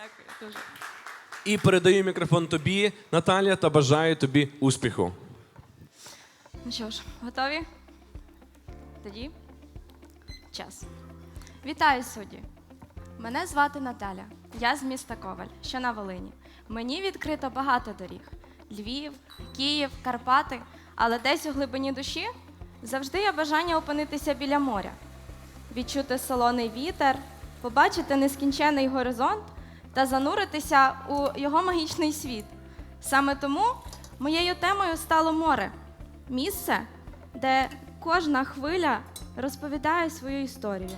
Дякую дуже. І передаю мікрофон тобі, Наталія, та бажаю тобі успіху. Ну що ж, готові? Тоді час. Вітаю судді. Мене звати Наталя. Я з міста Коваль, що на Волині. Мені відкрито багато доріг: Львів, Київ, Карпати. Але десь у глибині душі завжди є бажання опинитися біля моря, відчути солоний вітер, побачити нескінчений горизонт та зануритися у його магічний світ. Саме тому моєю темою стало море місце, де кожна хвиля розповідає свою історію.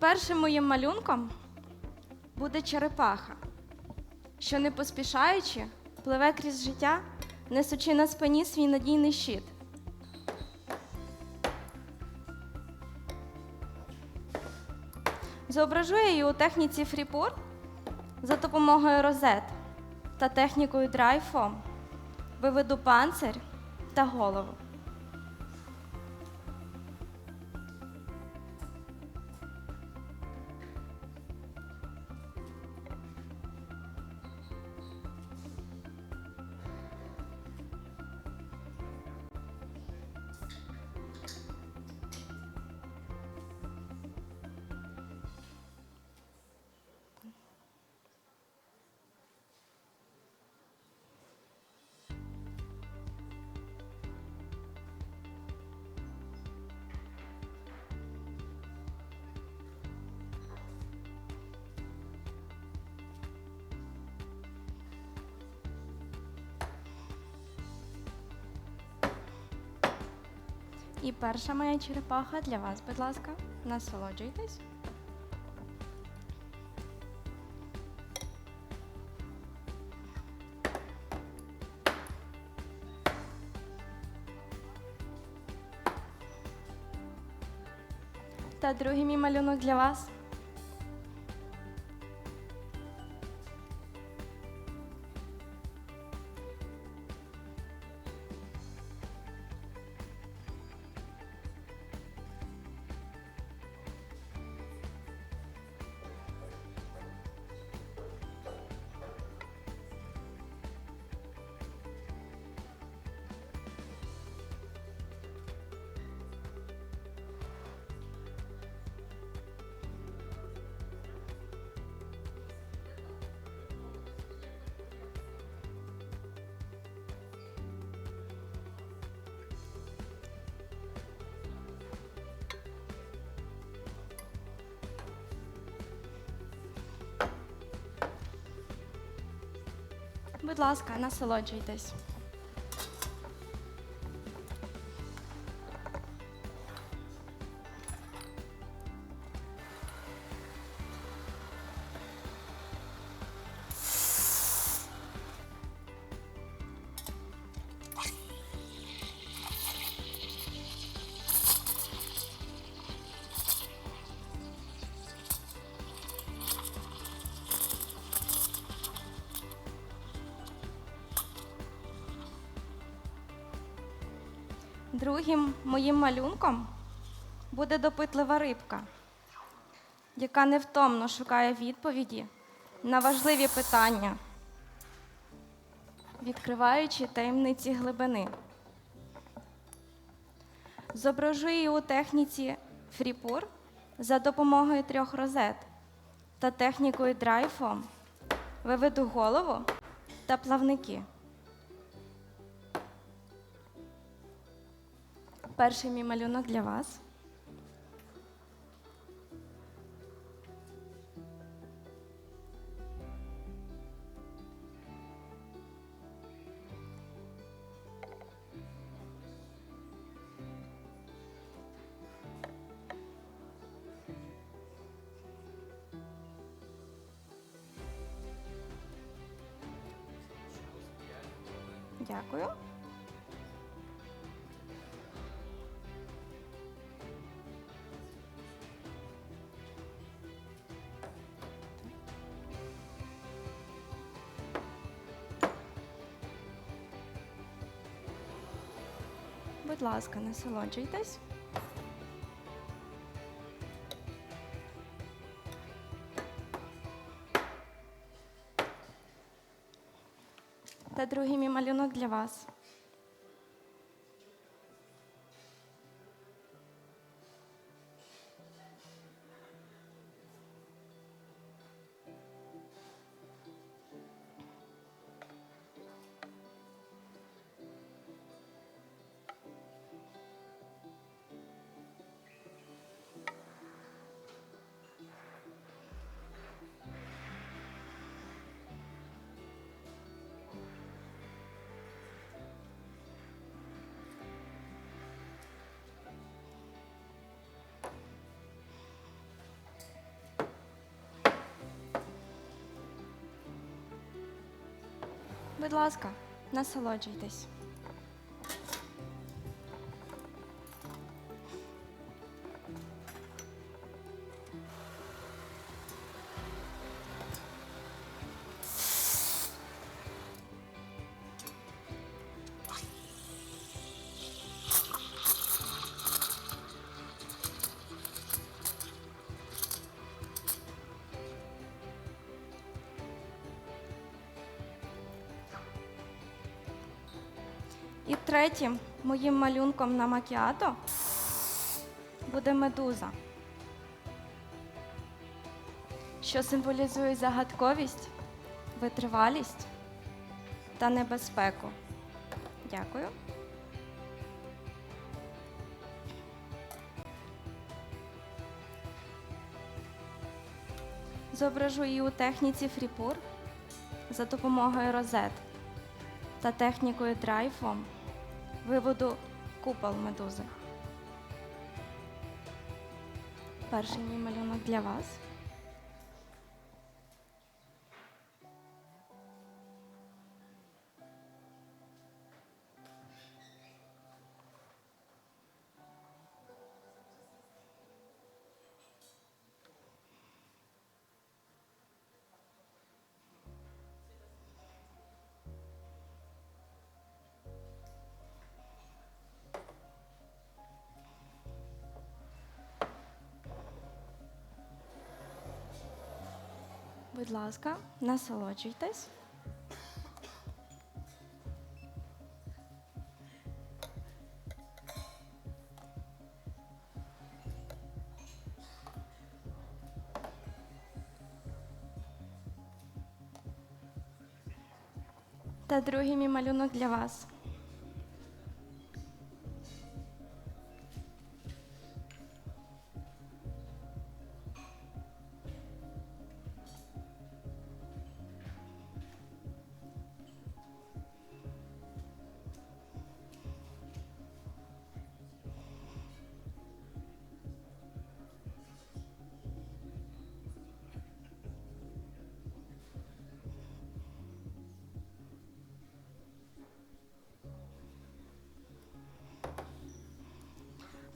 Першим моїм малюнком буде черепаха, що не поспішаючи пливе крізь життя, несучи на спині свій надійний щит. Зображу я її у техніці фріпур за допомогою розет та технікою драйфом. Виведу панцир та голову. І перша моя черепаха для вас, будь ласка, насолоджуйтесь. Та другий мій малюнок для вас. Будь ласка, насолоджуйтесь. Другим моїм малюнком буде допитлива рибка, яка невтомно шукає відповіді на важливі питання, відкриваючи таємниці глибини. Зображу її у техніці фріпур за допомогою трьох розет та технікою драйфом виведу голову та плавники. перший мій малюнок для вас. Дякую. Будь ласка, насолоджуйтесь. Та другий мій малюнок для вас. Будь ласка, насолоджуйтесь. Третім моїм малюнком на макіато буде медуза, що символізує загадковість, витривалість та небезпеку. Дякую. Зображу її у техніці фріпур за допомогою розет та технікою драйфом виводу купол медузи. Перший мій малюнок для вас. Будь ласка, насолоджуйтесь. Та другий мій малюнок для вас.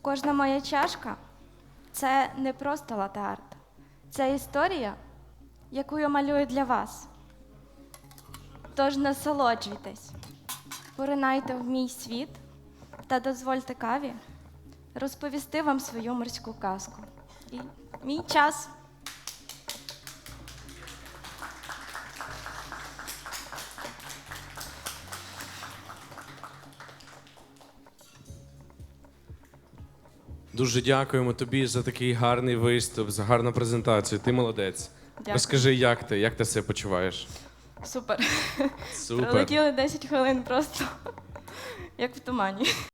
Кожна моя чашка це не просто лате-арт. Це історія, яку я малюю для вас. Тож насолоджуйтесь, поринайте в мій світ та дозвольте каві розповісти вам свою морську казку. І мій час. Дуже дякуємо тобі за такий гарний виступ, за гарну презентацію. Ти молодець. Дякую. Розкажи, як ти, як ти себе почуваєш? Супер. Супер. Пролетіли 10 хвилин просто як в тумані.